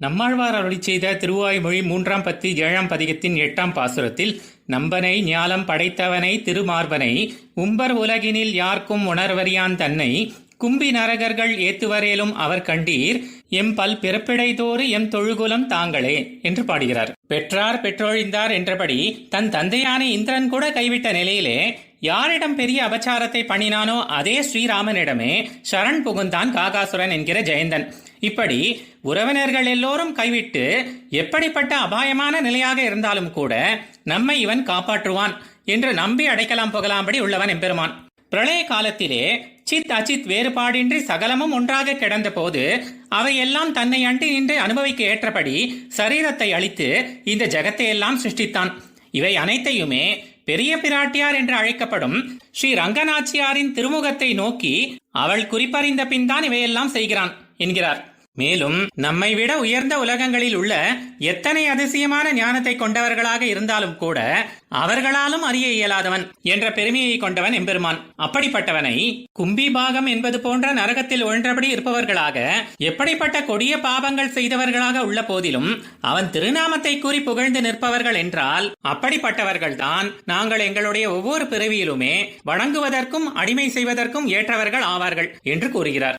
நம்மாழ்வார் அருளி செய்த திருவாய்மொழி மூன்றாம் பத்தி ஏழாம் பதிகத்தின் எட்டாம் பாசுரத்தில் நம்பனை ஞாலம் படைத்தவனை திருமார்பனை உம்பர் உலகினில் யார்க்கும் உணர்வறியான் தன்னை கும்பி நரகர்கள் ஏத்துவரேலும் அவர் கண்டீர் எம் பல் பிறப்பிடைதோறு எம் தொழுகுலம் தாங்களே என்று பாடுகிறார். பெற்றார் பெற்றொழிந்தார் என்றபடி தன் தந்தையான இந்திரன் கூட கைவிட்ட நிலையிலே யாரிடம் பெரிய அபச்சாரத்தை பண்ணினானோ அதே ஸ்ரீராமனிடமே சரண் புகுந்தான் காகாசுரன் என்கிற ஜெயந்தன். இப்படி உறவினர்கள் எல்லோரும் கைவிட்டு எப்படிப்பட்ட அபாயமான நிலையாக இருந்தாலும் கூட நம்மை இவன் காப்பாற்றுவான் என்று நம்பி அடைக்கலாம் புகலாம்படி உள்ளவன் எம்பெருமான். பிரளய காலத்திலே சித் அச்சித் வேறுபாடின்றி சகலமும் ஒன்றாக கிடந்த போது அவையெல்லாம் தன்னை அண்டி நின்று அனுபவிக்க ஏற்றபடி சரீரத்தை அழித்து இந்த ஜெகத்தை எல்லாம் சிருஷ்டித்தான். இவை அனைத்தையுமே பெரிய பிராட்டியார் என்று அழைக்கப்படும் ஸ்ரீ ரங்கநாச்சியாரின் திருமுகத்தை நோக்கி அவள் குறிப்பறிந்த பின் தான் இவையெல்லாம் செய்கிறான் என்கிறார். மேலும் நம்மை விட உயர்ந்த உலகங்களில் உள்ள எத்தனை அதிசயமான ஞானத்தை கொண்டவர்களாக இருந்தாலும் கூட அவர்களாலும் அறிய இயலாதவன் என்ற பெருமையை கொண்டவன் எம்பெருமான். அப்படிப்பட்டவனை கும்பி பாகம் என்பது போன்ற நரகத்தில் ஒன்றபடி இருப்பவர்களாக எப்படிப்பட்ட கொடிய பாவங்கள் செய்தவர்களாக உள்ள போதிலும் அவன் திருநாமத்தை கூறி புகழ்ந்து நிற்பவர்கள் என்றால் அப்படிப்பட்டவர்கள்தான் நாங்கள் எங்களுடைய ஒவ்வொரு பிறவியிலுமே வணங்குவதற்கும் அடிமை செய்வதற்கும் ஏற்றவர்கள் ஆவார்கள் என்று கூறுகிறார்.